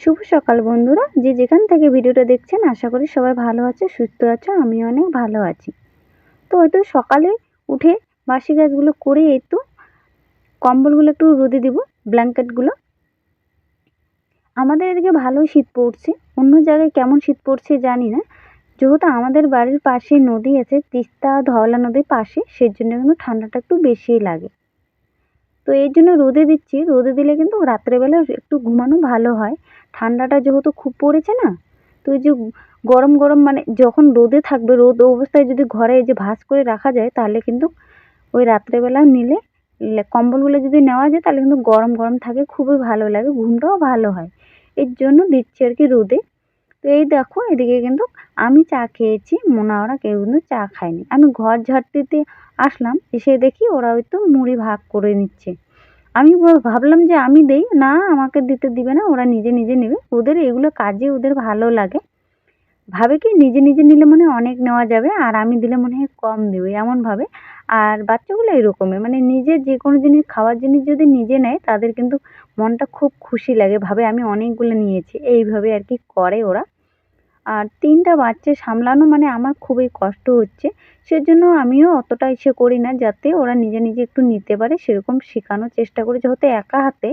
শুভ সকাল বন্ধুরা। যে যেখান থেকে ভিডিওটা দেখছেন, আশা করি সবাই ভালো আছে, সুস্থ আছো, আমি অনেক ভালো আছি। তো হয়তো সকালে উঠে বাসি গাছগুলো করে তো কম্বলগুলো একটু রোদে দিব, ব্ল্যাঙ্কেটগুলো। আমাদের এদিকে ভালোই শীত পড়ছে। অন্য জায়গায় কেমন শীত পড়ছে জানি না। যেহেতু আমাদের বাড়ির পাশে নদী আছে, তিস্তা ধওলা নদীর পাশে, সেজন্য কিন্তু ঠান্ডাটা একটু বেশিই লাগে। তো এই জন্য রোদে দিচ্ছি। রোদে দিলে কিন্তু রাত্রেবেলা একটু ঘুমানো ভালো হয়। ঠান্ডাটা যেহেতু খুব পড়েছে না, তো ওই যে গরম গরম মানে যখন রোদে থাকবে, রোদ অবস্থায় যদি ঘরে যে ভাঁজ করে রাখা যায়, তাহলে কিন্তু ওই রাত্রেবেলা নিলে কম্বলগুলো যদি নেওয়া যায়, তাহলে কিন্তু গরম গরম থাকে, খুবই ভালো লাগে, ঘুমটাও ভালো হয়। এর জন্য দিচ্ছি আর কি রোদে। তো এই দেখো, এদিকে কিন্তু আমি চা খেয়েছি, মোনা ওরা কেউ কিন্তু চা খায়নি। আমি ঘর ঝাড় দিতে আসলাম, এসে দেখি ওরা ওই তো মুড়ি ভাগ করে নিচ্ছে। আমি ভাবলাম যে আমি দেই, না আমাকে দিতে দিবে না, ওরা নিজে নিজে নেবে। ওদের এগুলো কাজে ওদের ভালো লাগে। ভাবে কি নিজে নিজে নিলে মনে অনেক নেওয়া যাবে, আর আমি দিলে মনে হয় কম দেবে, এমন ভাবে। আর বাচ্চাগুলো এরকমই মানে নিজের যে কোনো জিনিস, খাওয়ার জিনিস যদি নিজে নেয়, তাদের কিন্তু মনটা খুব খুশি লাগে। ভাবে আমি অনেকগুলো নিয়েছি, এইভাবে আর কি করে ওরা। আর তিনটা বাচ্চা সামলানো মানে আমার খুবই কষ্ট হচ্ছে। সেজন্য আমিও অতটা ইসে করি না যাতে ওরা নিজে নিজে একটু নিতে পারে, সেরকম শেখানোর চেষ্টা করি। যেহেতু একা হাতে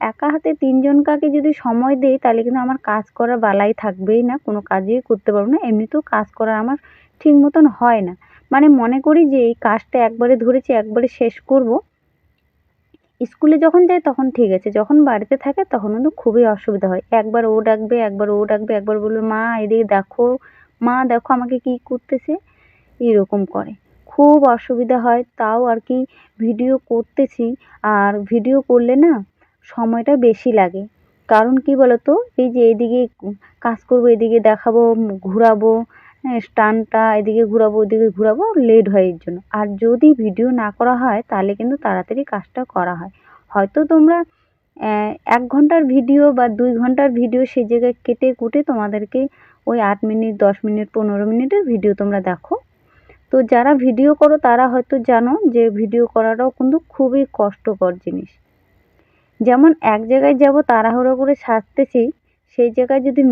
একা হাতে তিনজন কাকে যদি সময় দেই, তাহলে কিন্তু আমার কাজ করার বালাই থাকবেই না, কোনো কাজই করতে পারব না। এমনিতেও কাজ করা আমার ঠিক মতন হয় না। মানে মনে করি যে এই কাজটা একবারে ধরেছি, একবারে শেষ করব। স্কুলে যখন যায় তখন ঠিক আছে, যখন বাড়িতে থাকে তখন কিন্তু খুবই অসুবিধা হয়। একবার ও ডাকবে, একবার ও ডাকবে, একবার বলবে, মা, এদিকে দেখো, মা, দেখো আমাকে কী করতেছে? এরকম করে। খুব অসুবিধা হয়, তাও আর কি ভিডিও করতেছি। আর ভিডিও করলে না সময়টা বেশি লাগে। কারণ কি বলতো? এই যে এদিকে কাজ করব, এদিকে দেখাবো, ঘোরাবো হ্যাঁ স্টানটা এদিকে ঘোরাবো, ওদিকে ঘোরাবো লেট হয় এর জন্য। আর যদি ভিডিও না করা হয়, তাহলে কিন্তু তাড়াতাড়ি কাজটা করা হয়। হয়তো তোমরা এক ঘণ্টার ভিডিও বা দুই ঘণ্টার ভিডিও সেই জায়গায় কেটে কুটে তোমাদেরকে ওই আট মিনিট, দশ মিনিট, পনেরো মিনিটের ভিডিও তোমরা দেখো। তো যারা ভিডিও করো, তারা হয়তো জানো যে ভিডিও করাটাও কিন্তু খুবই কষ্টকর জিনিস। যেমন এক জায়গায় যাব, তাড়াহুড়ো করে সাজতেছি সেই জায়গায় যদি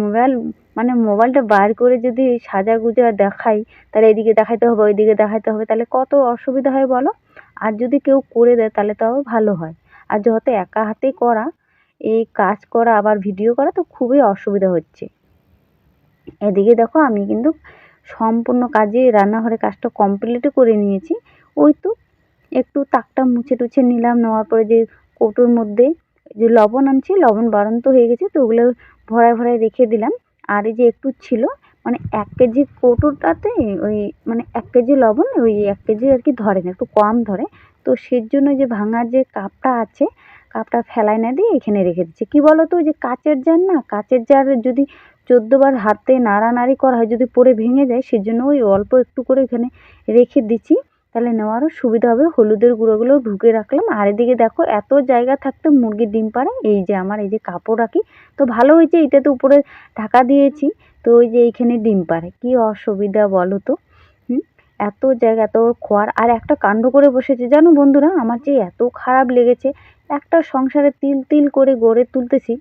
মোবাইল মানে মোবাইলটা বার করে যদি সাজা গুজা দেখাই, তাহলে এদিকে দেখাইতে হবে, ওইদিকে দেখাইতে হবে, তাহলে কত অসুবিধা হয় বলো? আর যদি কেউ করে দেয়, তাহলে তাও ভালো হয়। আর যেহেতু একা হাতে করা, এই কাজ করা, আবার ভিডিও করা, তো খুবই অসুবিধা হচ্ছে। এদিকে দেখো, আমি কিন্তু সম্পূর্ণ কাজে রান্নাঘরের কাজটা কমপ্লিটও করে নিয়েছি। ওই তো একটু তাকটা মুছে টুছে নিলাম, নেওয়ার পরে যে কৌটোর মধ্যে যে লবণ আনছি, লবণ বাড়ন্ত হয়ে গেছে, তো ওগুলো ভরায় ভরায় রেখে দিলাম। আর এই যে একটু ছিল মানে এক কেজি কৌটোটাতে ওই মানে এক কেজি লবণ, ওই এক কেজি আর কি ধরে না একটু কম ধরে। তো সের জন্য যে ভাঙা যে কাপটা আছে, কাপটা ফেলায় না দিয়ে এখানে রেখে দিচ্ছি। কী বলো তো ওই যে কাচের জার না, কাচের জার যদি চোদ্দোবার হাতে নাড়ানাড়ি করা হয়, যদি পরে ভেঙে যায় সেজন্য ওই অল্প একটু করে এখানে রেখে দিচ্ছি। তাহলে নেওয়ারও সুবিধা হবে। হলুদের গুঁড়োগুলো ঢুকে রাখলাম। আর এদিকে দেখো, এত জায়গা থাকতে মুরগির ডিম পাড়ে। এই যে আমার এই যে কাপড় রাখি। তো ভালো হয়েছে এটা তো উপরে ঢাকা দিয়েছি। তো ওই যে এইখানে ডিম পাড়ে। কী অসুবিধা বলো তো? এত জায়গা, এত খোয়ার। আর একটা কাণ্ড করে বসেছে। জানো বন্ধুরা, আমার যে এত খারাপ লেগেছে, একটা সংসারে তিল তিল করে গড়ে তুলতেছি।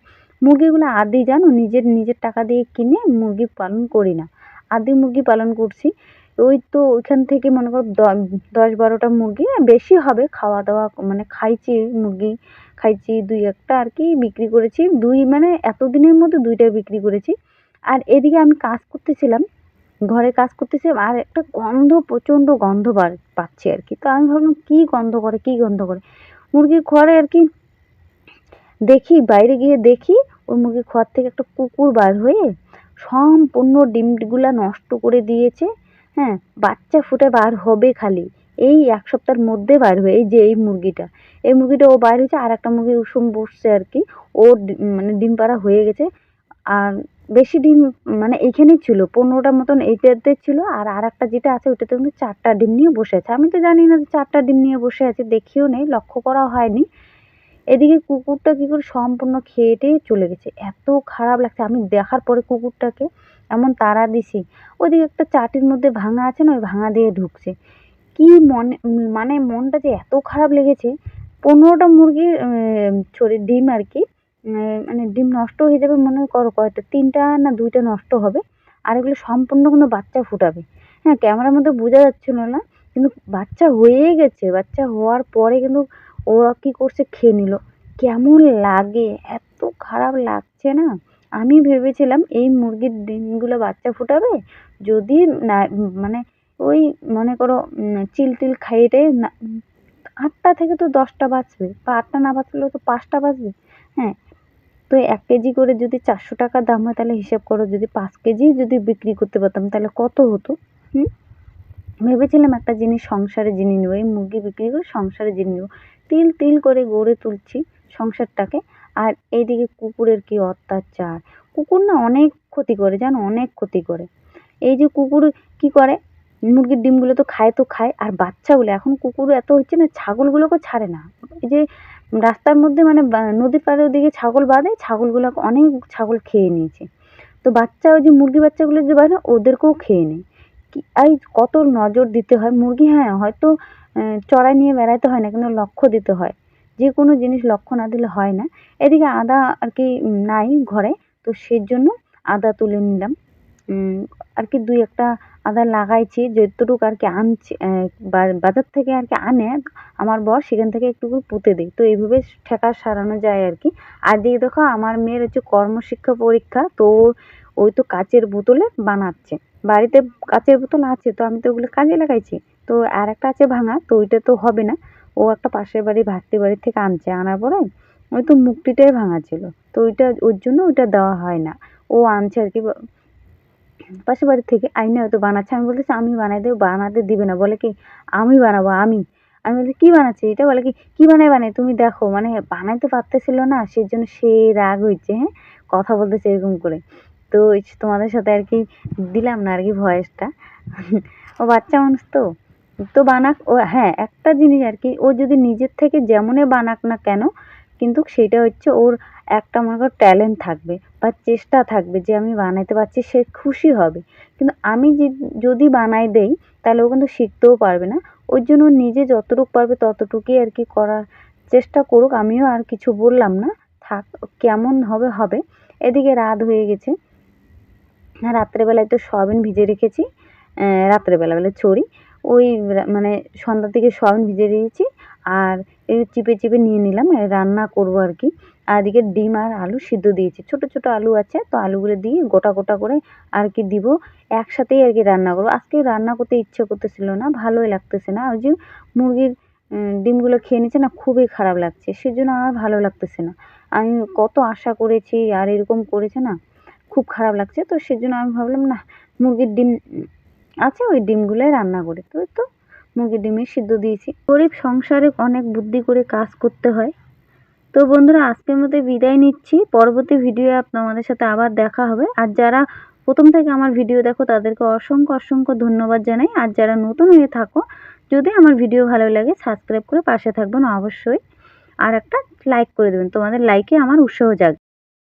মুরগিগুলো আদি জানো, নিজের নিজের টাকা দিয়ে কিনে মুরগি পালন করি না। আদি মুরগি পালন করছি। ওই তো ওইখান থেকে মনে করো দশ বারোটা মুরগি বেশি হবে খাওয়া দাওয়া মানে খাইছি মুরগি, খাইছি দুই একটা আর কি বিক্রি করেছি। দুই মানে এতদিনের মধ্যে দুইটা বিক্রি করেছি। আর এদিকে আমি কাজ করতেছিলাম, ঘরে কাজ করতেছিলাম, আর একটা গন্ধ, প্রচণ্ড গন্ধ পাচ্ছি আর কি। তো আমি ভাবলাম, কী গন্ধ করে, কী গন্ধ করে? মুরগির ঘরে আর কি দেখি, বাইরে গিয়ে দেখি, ওই মুরগির ঘর থেকে একটা কুকুর বার হয়ে সম্পূর্ণ ডিমগুলা নষ্ট করে দিয়েছে। হ্যাঁ বাচ্চা ফুটে বার হবে খালি। এই এক সপ্তাহের মধ্যে বার হয়ে, এই যে এই মুরগিটা এই মুরগিটা ও বার হয়েছে আর একটা মুরগি উষুম বসছে আর কি। ওর মানে ডিম পাড়া হয়ে গেছে। আর বেশি ডিম মানে এইখানেই ছিল পনেরোটার মতন এইটাতে ছিল, আর আর একটা যেটা আছে ওইটাতে কিন্তু চারটা ডিম নিয়ে বসে আছে। আমি তো জানি না যে চারটা ডিম নিয়ে বসে আছে, দেখিও নেই, লক্ষ্য করা হয়নি। এদিকে কুকুরটা কী করে সম্পূর্ণ খেয়ে টেয়ে চলে গেছে। এত খারাপ লাগছে। আমি দেখার পরে কুকুরটাকে এমন তাড়া দিছি। ওইদিকে একটা চাটির মধ্যে ভাঙা আছে না, ওই ভাঙা দিয়ে ঢুকছে। কি মনে মানে মনটা যে এত খারাপ লেগেছে। পনেরোটা মুরগির সরি, ডিম আর কি মানে ডিম নষ্ট হয়ে যাবে মনে করো, কয়টা, তিনটা না দুইটা নষ্ট হবে। আর এগুলো সম্পূর্ণ কোনো বাচ্চা ফুটাবে। হ্যাঁ ক্যামেরার মধ্যে বোঝা যাচ্ছিল না, কিন্তু বাচ্চা হয়েই গেছে। বাচ্চা হওয়ার পরে কিন্তু ওরা কী করছে খেয়ে নিল। কেমন লাগে? এত খারাপ লাগছে না? আমি ভেবেছিলাম এই মুরগির ডিমগুলো বাচ্চা ফুটাবে, যদি না মানে ওই মনে করো চিল টিল খাইয়ে টাইয়ে না, আটটা থেকে তো দশটা বাজবে বা আটটা না বাজলেও তো পাঁচটা বাজবে হ্যাঁ তো এক কেজি করে যদি চারশো টাকা দাম হয়, তাহলে হিসাব করো, যদি পাঁচ কেজি যদি বিক্রি করতে পারতাম, তাহলে কত হতো? হুম? ভেবেছিলাম একটা জিনিস সংসারে জিনিস নেব, এই মুরগি বিক্রি করে সংসারে জিনিস নেব। তিল তিল করে গড়ে তুলছি সংসারটাকে। আর এইদিকে কুকুরের কি অত্যাচার। কুকুর না অনেক ক্ষতি করে, জানো? অনেক ক্ষতি করে। এই যে কুকুর কি করে? মুরগির ডিমগুলো তো খায় তো খায়, আর বাচ্চাগুলো, এখন কুকুর এত হচ্ছে না, ছাগলগুলোকে ছাড়ে না। এই যে রাস্তার মধ্যে মানে নদীর পাড়ের ওদিকে ছাগল বাঁধে ছাগলগুলো অনেক ছাগল খেয়ে নিয়েছে। তো বাচ্চা, ওই যে মুরগি বাচ্চাগুলো যে বাঁধে, ওদেরকেও খেয়ে নেয়। এই কত নজর দিতে হয়। মুরগি হ্যাঁ হয়তো চড়াই নিয়ে বেড়াতে হয় না, কিন্তু লক্ষ্য দিতে হয়। যে কোনো জিনিস লক্ষ্য না দিলে হয় না। এদিকে আদা আর কি নাই ঘরে, তো সেই জন্য আদা তুলে নিলাম। আর কি দুই একটা আদা লাগাইছি, যতটুকু আর কি আনছি বাজার থেকে আর কি আনে, আমার বর সেখান থেকে একটু পুঁতে দিই তো এইভাবে ঠেকা সারানো যায় আর কি। আর দিকে দেখো, আমার মেয়ের হচ্ছে কর্মশিক্ষা পরীক্ষা, তো ওই তো কাচের বোতলে বানাচ্ছে। বাড়িতে কাচের বোতল আছে, তো আমি তো ওগুলো কাজে লাগাইছি। তো আর একটা আছে ভাঙা, তো ওইটা তো হবে না। ও একটা পাশের বাড়ি ভাতৃ বাড়ির থেকে আনছে, আনার পরে ওই তো মুক্তিটাই ভাঙা ছিল। তো ওইটা, ওর জন্য ওইটা দেওয়া হয় না। ও আনছে আর কি পাশের বাড়ির থেকে আইনে হয়তো বানাচ্ছে। আমি বলতেছি, আমি বানাই দেবো, বানাতে দিবে না। বলে কি, আমি বানাবো, আমি? আমি বলছি, কী বানাচ্ছি এটা বলে কি, কী বানাই বানাই? তুমি দেখো মানে বানাইতে পারতেছিল না সেই জন্য সে রাগ হয়েছে হ্যাঁ? কথা বলতেছে এরকম করে। তো তোমাদের সাথে আর কি দিলাম না আর কি ভয়েসটা। ও বাচ্চা মানুষ তো। তো বানাক, ও হ্যাঁ একটা জিনিস আর কি, ও যদি নিজের থেকে যেমনই বানাক না কেন, কিন্তু সেটা হচ্ছে ওর একটা মনে করো ট্যালেন্ট থাকবে বা চেষ্টা থাকবে যে আমি বানাইতে পারছি, সে খুশি হবে। কিন্তু আমি যদি বানাই দেই, তাহলে ও কিন্তু শিখতেও পারবে না। ওর জন্য নিজে যতটুকু পারবে ততটুকুই আর কি করার চেষ্টা করুক। আমিও আর কিছু বললাম না। থাক, কেমন হবে হবে। এদিকে রাত হয়ে গেছে। রাত্রেবেলায় তো সয়াবিন ভিজে রেখেছি রাত্রেবেলা বেলা চড়ি। ওই মানে সন্ধ্যার দিকে সয়াবিন ভিজে রেখেছি আর এই চিপে চিপে নিয়ে নিলাম রান্না করব আর কি। আর এদিকে ডিম আর আলু সিদ্ধ দিয়েছি। ছোটো ছোটো আলু আছে, তো আলুগুলো দিয়ে গোটা গোটা করে আর কি দিব। একসাথেই আর কি রান্না করব। আজকে রান্না করতে ইচ্ছে করতেছিল না, ভালোই লাগতেছে না। ওই যে মুরগির ডিমগুলো খেয়ে নিচ্ছে না, খুবই খারাপ লাগছে। সেজন্য আর ভালো লাগতেছে না। আমি কত আশা করেছি আর এরকম করেছে না খুব খারাপ লাগছে। তো সেজন্য আমি ভাবলাম, না, মুরগির ডিম আছে, ওই ডিমগুলোই রান্না করি। তো তো মুরগির ডিমের সিদ্ধ দিয়েছি। গরিব সংসারে অনেক বুদ্ধি করে কাজ করতে হয়। তো বন্ধুরা, আজকের মধ্যে বিদায় নিচ্ছি। পরবর্তী ভিডিও আপনাদের সাথে আবার দেখা হবে। আর যারা প্রথম থেকে আমার ভিডিও দেখো, তাদেরকে অসংখ্য অসংখ্য ধন্যবাদ জানাই। আর যারা নতুন হয়ে থাকো, যদি আমার ভিডিও ভালো লাগে সাবস্ক্রাইব করে পাশে থাকবেন অবশ্যই। আর একটা লাইক করে দেবেন। তোমাদের লাইকে আমার উৎসাহ জাগবে